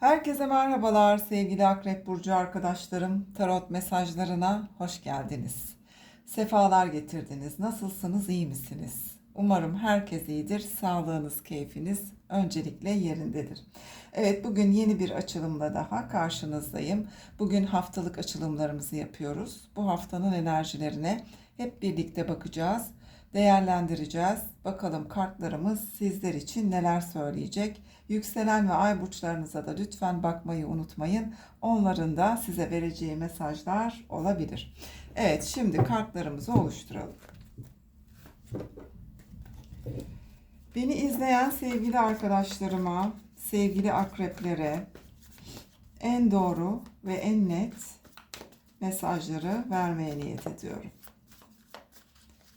Herkese merhabalar sevgili Akrep Burcu arkadaşlarım. Tarot mesajlarına hoş geldiniz. Sefalar getirdiniz. Nasılsınız, iyi misiniz? Umarım herkes iyidir. Sağlığınız, keyfiniz öncelikle yerindedir. Evet bugün yeni bir açılımla daha karşınızdayım. Bugün haftalık açılımlarımızı yapıyoruz. Bu haftanın enerjilerine hep birlikte bakacağız, değerlendireceğiz. Bakalım kartlarımız sizler için neler söyleyecek. Yükselen ve ay burçlarınıza da lütfen bakmayı unutmayın. Onların da size vereceği mesajlar olabilir. Evet şimdi kartlarımızı oluşturalım. Beni izleyen sevgili arkadaşlarıma, sevgili akreplere en doğru ve en net mesajları vermeye niyet ediyorum.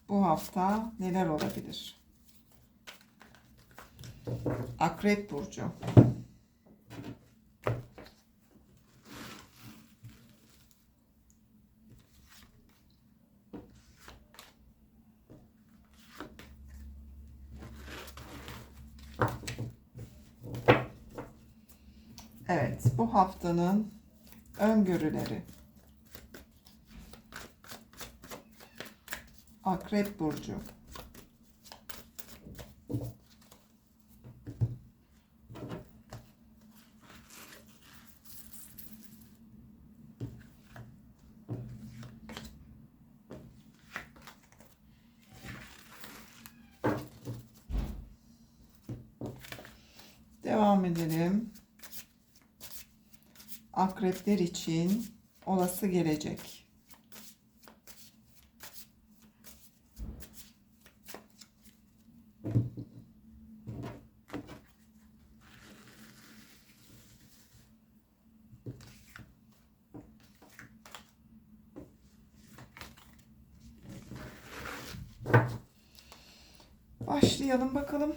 Bu hafta neler olabilir? Akrep burcu. Evet, bu haftanın öngörüleri. Akrep burcu. Devam edelim. Akrepler için olası gelecek. Başlayalım bakalım.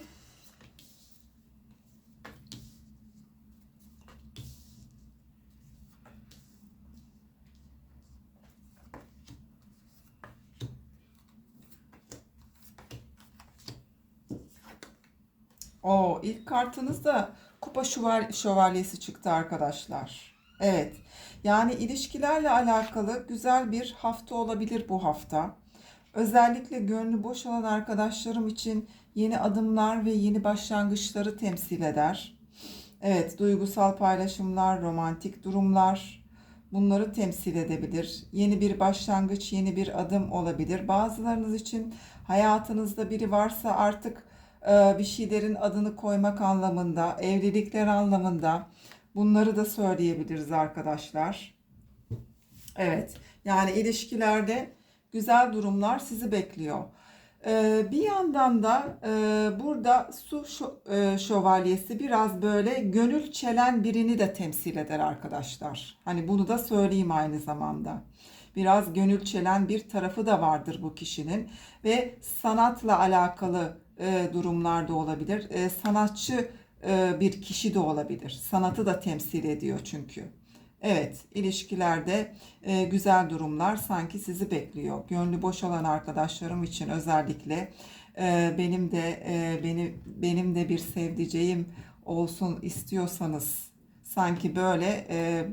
O ilk kartınız da kupa şöval- şövalyesi çıktı arkadaşlar. Evet. Yani ilişkilerle alakalı güzel bir hafta olabilir bu hafta. Özellikle gönlü boş olan arkadaşlarım için yeni adımlar ve yeni başlangıçları temsil eder. Evet, duygusal paylaşımlar, romantik durumlar bunları temsil edebilir. Yeni bir başlangıç, yeni bir adım olabilir. Bazılarınız için hayatınızda biri varsa artık bir şeylerin adını koymak anlamında, evlilikler anlamında bunları da söyleyebiliriz arkadaşlar. Evet, yani ilişkilerde güzel durumlar sizi bekliyor. Ee, bir yandan da e, burada su e, şövalyesi biraz böyle gönül çelen birini de temsil eder arkadaşlar. Hani bunu da söyleyeyim aynı zamanda. Biraz gönül çelen bir tarafı da vardır bu kişinin ve sanatla alakalı e, durumlar da olabilir. E, sanatçı e, bir kişi de olabilir. Sanatı da temsil ediyor çünkü. Evet, ilişkilerde e, güzel durumlar sanki sizi bekliyor. Gönlü boş olan arkadaşlarım için özellikle benim de beni benim de bir sevdiceğim olsun istiyorsanız sanki böyle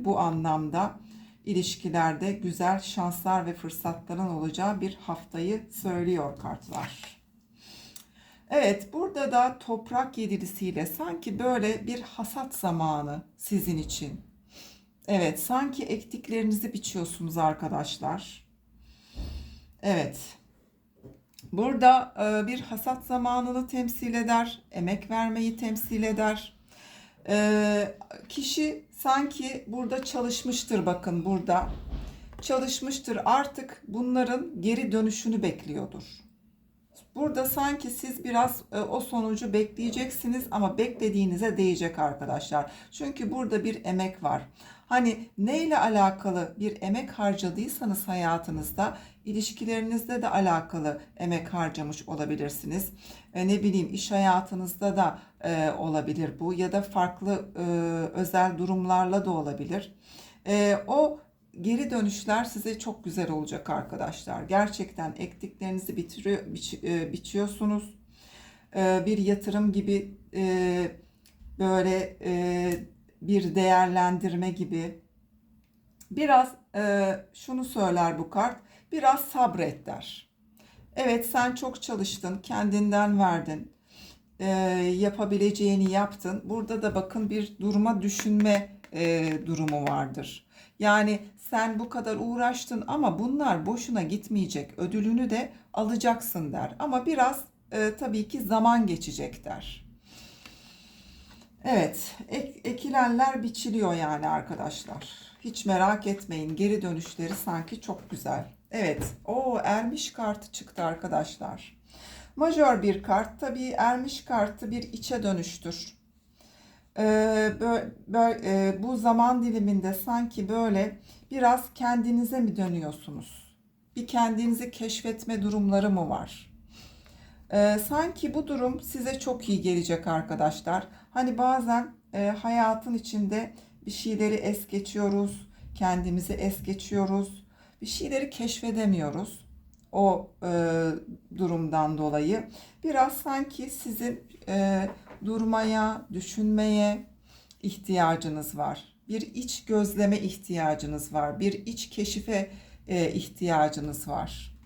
bu anlamda ilişkilerde güzel şanslar ve fırsatların olacağı bir haftayı söylüyor kartlar. Evet, burada da toprak yedilisiyle sanki böyle bir hasat zamanı sizin için. Evet, sanki ektiklerinizi biçiyorsunuz arkadaşlar. Evet. Burada e, bir hasat zamanını temsil eder, emek vermeyi temsil eder. E, kişi sanki burada çalışmıştır bakın burada. Çalışmıştır artık bunların geri dönüşünü bekliyordur. Burada sanki siz biraz e, o sonucu bekleyeceksiniz ama beklediğinize değecek arkadaşlar. Çünkü burada bir emek var. Hani neyle alakalı bir emek harcadıysanız hayatınızda ilişkilerinizde de alakalı emek harcamış olabilirsiniz. E, ne bileyim iş hayatınızda da e, olabilir bu ya da farklı e, özel durumlarla da olabilir. E, o geri dönüşler size çok güzel olacak arkadaşlar. Gerçekten ektiklerinizi bitiriyor, biç, e, biçiyorsunuz. E, bir yatırım gibi e, böyle e, bir değerlendirme gibi. Biraz e, şunu söyler bu kart, biraz sabret der. Evet sen çok çalıştın, kendinden verdin, e, yapabileceğini yaptın. Burada da bakın bir durma düşünme e, durumu vardır. Yani sen bu kadar uğraştın ama bunlar boşuna gitmeyecek. Ödülünü de alacaksın der. Ama biraz e, tabii ki zaman geçecek der. Evet, ek, ekilenler biçiliyor yani arkadaşlar. Hiç merak etmeyin. Geri dönüşleri sanki çok güzel. Evet, o ermiş kartı çıktı arkadaşlar. Majör bir kart. Tabii ermiş kartı bir içe dönüştür. Ee, bö- bö- e, bu zaman diliminde sanki böyle biraz kendinize mi dönüyorsunuz? Bir kendinizi keşfetme durumları mı var? Ee, sanki bu durum size çok iyi gelecek arkadaşlar. Hani bazen e, hayatın içinde bir şeyleri es geçiyoruz, kendimizi es geçiyoruz, bir şeyleri keşfedemiyoruz o e, durumdan dolayı. Biraz sanki sizin e, durmaya, düşünmeye ihtiyacınız var. Bir iç gözleme ihtiyacınız var. Bir iç keşife e, ihtiyacınız var.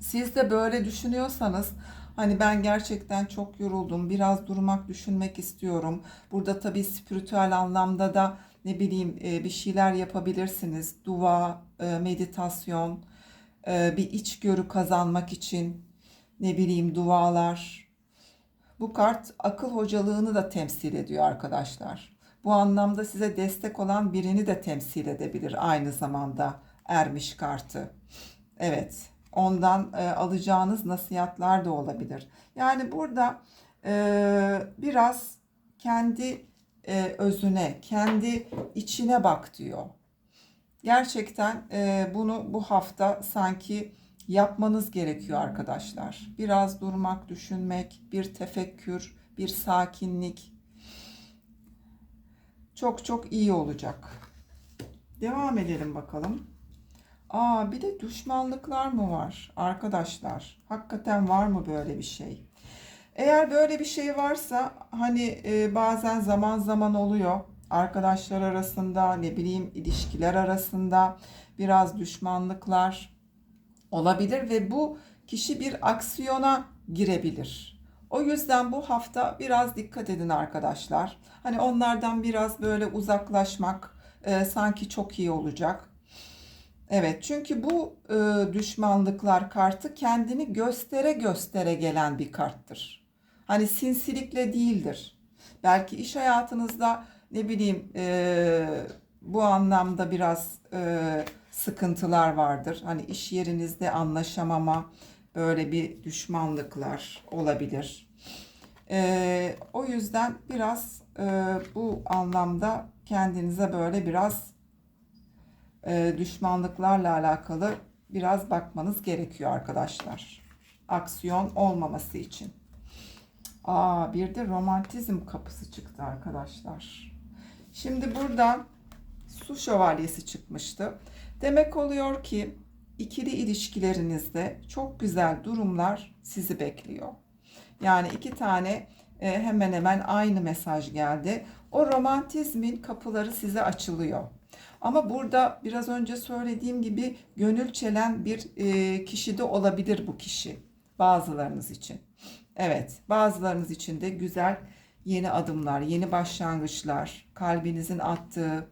Siz de böyle düşünüyorsanız hani ben gerçekten çok yoruldum. Biraz durmak, düşünmek istiyorum. Burada tabii spiritüel anlamda da ne bileyim e, bir şeyler yapabilirsiniz. Dua, e, meditasyon, e, bir içgörü kazanmak için ne bileyim dualar. Bu kart akıl hocalığını da temsil ediyor arkadaşlar. Bu anlamda size destek olan birini de temsil edebilir aynı zamanda ermiş kartı. Evet, ondan e, alacağınız nasihatler de olabilir. Yani burada e, biraz kendi e, özüne, kendi içine bak diyor. Gerçekten e, bunu bu hafta sanki yapmanız gerekiyor arkadaşlar. Biraz durmak, düşünmek, bir tefekkür, bir sakinlik çok çok iyi olacak. Devam edelim bakalım. Aa bir de düşmanlıklar mı var arkadaşlar? Hakikaten var mı böyle bir şey? Eğer böyle bir şey varsa hani e, bazen zaman zaman oluyor. Arkadaşlar arasında ne bileyim ilişkiler arasında biraz düşmanlıklar olabilir ve bu kişi bir aksiyona girebilir. O yüzden bu hafta biraz dikkat edin arkadaşlar. Hani onlardan biraz böyle uzaklaşmak e, sanki çok iyi olacak. Evet çünkü bu e, düşmanlıklar kartı kendini göstere göstere gelen bir karttır. Hani sinsilikle değildir. Belki iş hayatınızda ne bileyim e, bu anlamda biraz e, sıkıntılar vardır. Hani iş yerinizde anlaşamama, böyle bir düşmanlıklar olabilir. E, o yüzden biraz e, bu anlamda kendinize böyle biraz e, düşmanlıklarla alakalı biraz bakmanız gerekiyor arkadaşlar. Aksiyon olmaması için. Aa, bir de romantizm kapısı çıktı arkadaşlar. Şimdi burada su şövalyesi çıkmıştı. Demek oluyor ki ikili ilişkilerinizde çok güzel durumlar sizi bekliyor. Yani iki tane e, hemen hemen aynı mesaj geldi. O romantizmin kapıları size açılıyor. Ama burada biraz önce söylediğim gibi gönül çelen bir e, kişi de olabilir bu kişi bazılarınız için. Evet, bazılarınız için de güzel yeni adımlar, yeni başlangıçlar, kalbinizin attığı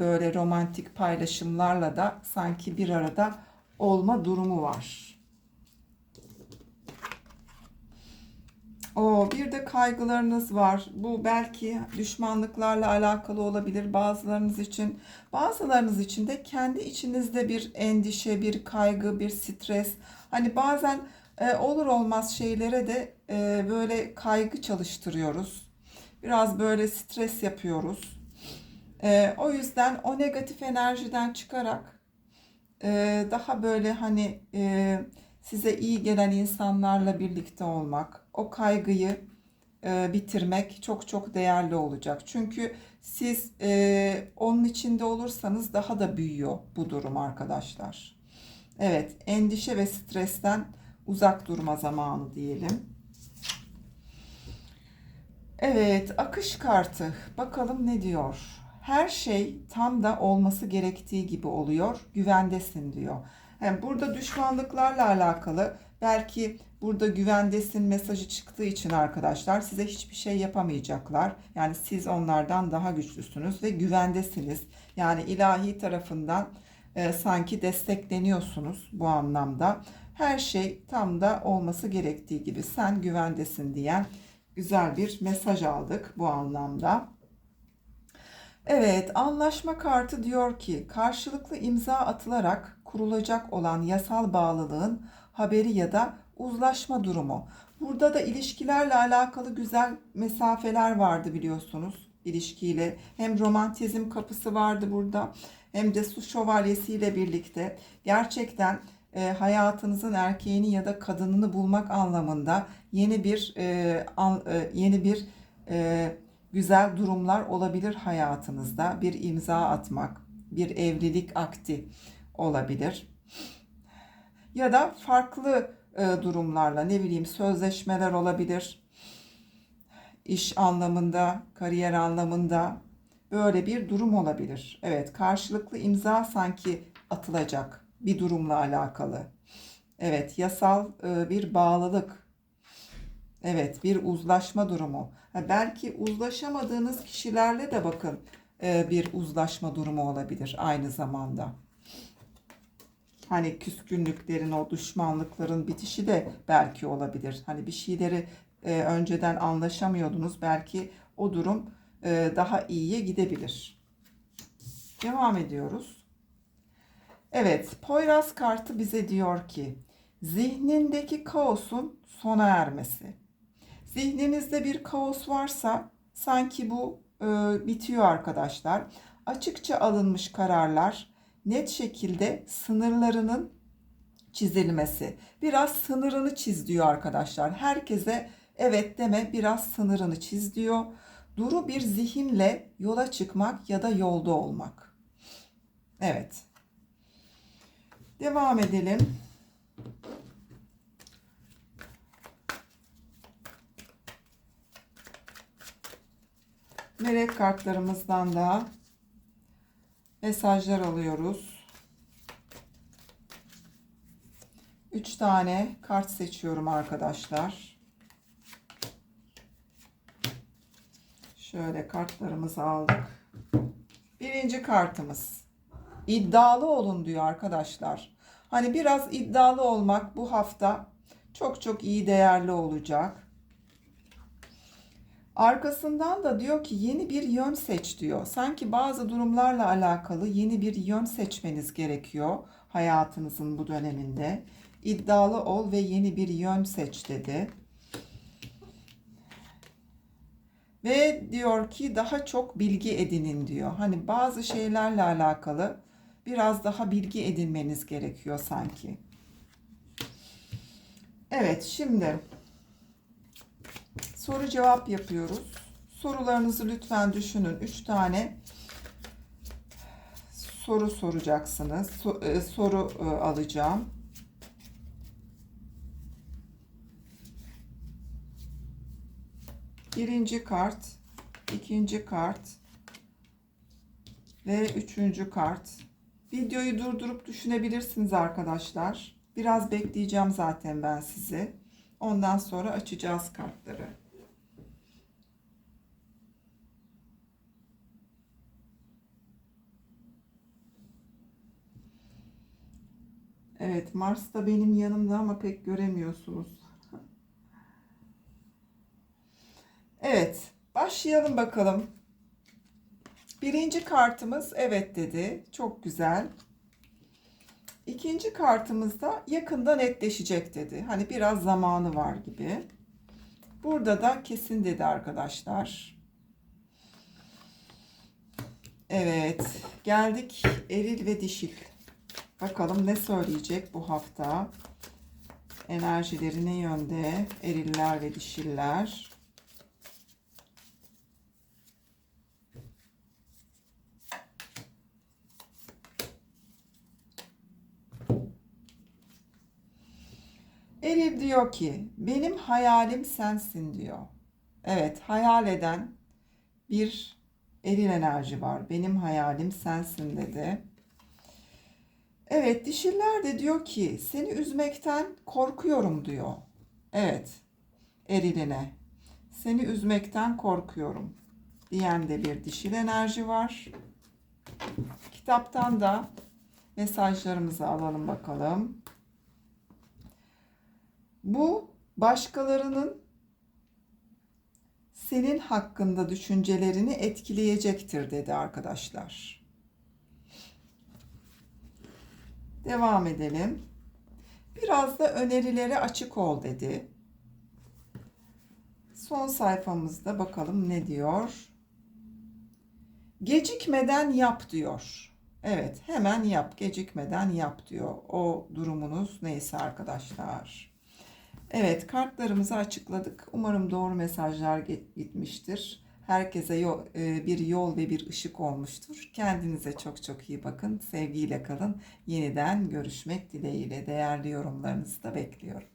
böyle romantik paylaşımlarla da sanki bir arada olma durumu var. O bir de kaygılarınız var. Bu belki düşmanlıklarla alakalı olabilir bazılarınız için. Bazılarınız için de kendi içinizde bir endişe, bir kaygı, bir stres. Hani bazen e, olur olmaz şeylere de e, böyle kaygı çalıştırıyoruz. Biraz böyle stres yapıyoruz. E, o yüzden o negatif enerjiden çıkarak e, daha böyle hani e, size iyi gelen insanlarla birlikte olmak, o kaygıyı e, bitirmek çok çok değerli olacak. Çünkü siz e, onun içinde olursanız daha da büyüyor bu durum arkadaşlar. Evet, endişe ve stresten uzak durma zamanı diyelim. Evet, akış kartı. Bakalım ne diyor? Her şey tam da olması gerektiği gibi oluyor. Güvendesin diyor. Yani burada düşmanlıklarla alakalı belki burada güvendesin mesajı çıktığı için arkadaşlar size hiçbir şey yapamayacaklar. Yani siz onlardan daha güçlüsünüz ve güvendesiniz. Yani ilahi tarafından e, sanki destekleniyorsunuz bu anlamda. Her şey tam da olması gerektiği gibi sen güvendesin diyen güzel bir mesaj aldık bu anlamda. Evet, anlaşma kartı diyor ki karşılıklı imza atılarak kurulacak olan yasal bağlılığın haberi ya da uzlaşma durumu. Burada da ilişkilerle alakalı güzel mesafeler vardı biliyorsunuz ilişkiyle. Hem romantizm kapısı vardı burada hem de su şövalyesiyle birlikte gerçekten e, hayatınızın erkeğini ya da kadınını bulmak anlamında yeni bir e, an, e, yeni bir e, güzel durumlar olabilir hayatınızda. Bir imza atmak, bir evlilik akti olabilir. Ya da farklı e, durumlarla ne bileyim sözleşmeler olabilir. İş anlamında, kariyer anlamında böyle bir durum olabilir. Evet, karşılıklı imza sanki atılacak bir durumla alakalı. Evet, yasal e, bir bağlılık. Evet, bir uzlaşma durumu. Belki uzlaşamadığınız kişilerle de bakın e, bir uzlaşma durumu olabilir aynı zamanda. Hani küskünlüklerin, o düşmanlıkların bitişi de belki olabilir. Hani bir şeyleri e, önceden anlaşamıyordunuz. Belki o durum e, daha iyiye gidebilir. Devam ediyoruz. Evet, Poyraz kartı bize diyor ki zihnindeki kaosun sona ermesi. Zihninizde bir kaos varsa sanki bu e, bitiyor arkadaşlar. Açıkça alınmış kararlar, net şekilde sınırlarının çizilmesi. Biraz sınırını çiz diyor arkadaşlar. Herkese evet deme, biraz sınırını çiz diyor. Duru bir zihinle yola çıkmak ya da yolda olmak. Evet. Devam edelim. Melek kartlarımızdan da mesajlar alıyoruz. 3 tane kart seçiyorum arkadaşlar. Şöyle kartlarımızı aldık. Birinci kartımız. İddialı olun diyor arkadaşlar. Hani biraz iddialı olmak bu hafta çok çok iyi değerli olacak. Arkasından da diyor ki yeni bir yön seç diyor. Sanki bazı durumlarla alakalı yeni bir yön seçmeniz gerekiyor hayatınızın bu döneminde. İddialı ol ve yeni bir yön seç dedi. Ve diyor ki daha çok bilgi edinin diyor. Hani bazı şeylerle alakalı biraz daha bilgi edinmeniz gerekiyor sanki. Evet şimdi soru cevap yapıyoruz. Sorularınızı lütfen düşünün. 3 tane soru soracaksınız. So, e, soru e, alacağım. Birinci kart, ikinci kart ve üçüncü kart. Videoyu durdurup düşünebilirsiniz arkadaşlar. Biraz bekleyeceğim zaten ben sizi. Ondan sonra açacağız kartları. Evet, Mars da benim yanımda ama pek göremiyorsunuz. Evet, başlayalım bakalım. Birinci kartımız evet dedi. Çok güzel. İkinci kartımızda yakında netleşecek dedi. Hani biraz zamanı var gibi. Burada da kesin dedi arkadaşlar. Evet, geldik eril ve dişil. Bakalım ne söyleyecek bu hafta. Enerjileri ne yönde? Eriller ve dişiller. Eril diyor ki benim hayalim sensin diyor. Evet, hayal eden bir eril enerji var. Benim hayalim sensin dedi. Evet, dişiller de diyor ki seni üzmekten korkuyorum diyor. Evet, eriline. Seni üzmekten korkuyorum diyen de bir dişil enerji var. Kitaptan da mesajlarımızı alalım bakalım. Bu başkalarının senin hakkında düşüncelerini etkileyecektir dedi arkadaşlar. Devam edelim. Biraz da önerilere açık ol dedi. Son sayfamızda bakalım ne diyor. Gecikmeden yap diyor. Evet, hemen yap, gecikmeden yap diyor. O durumunuz neyse arkadaşlar. Evet, kartlarımızı açıkladık. Umarım doğru mesajlar gitmiştir. Herkese yo- e, bir yol ve bir ışık olmuştur. Kendinize çok çok iyi bakın. Sevgiyle kalın. Yeniden görüşmek dileğiyle değerli yorumlarınızı da bekliyorum.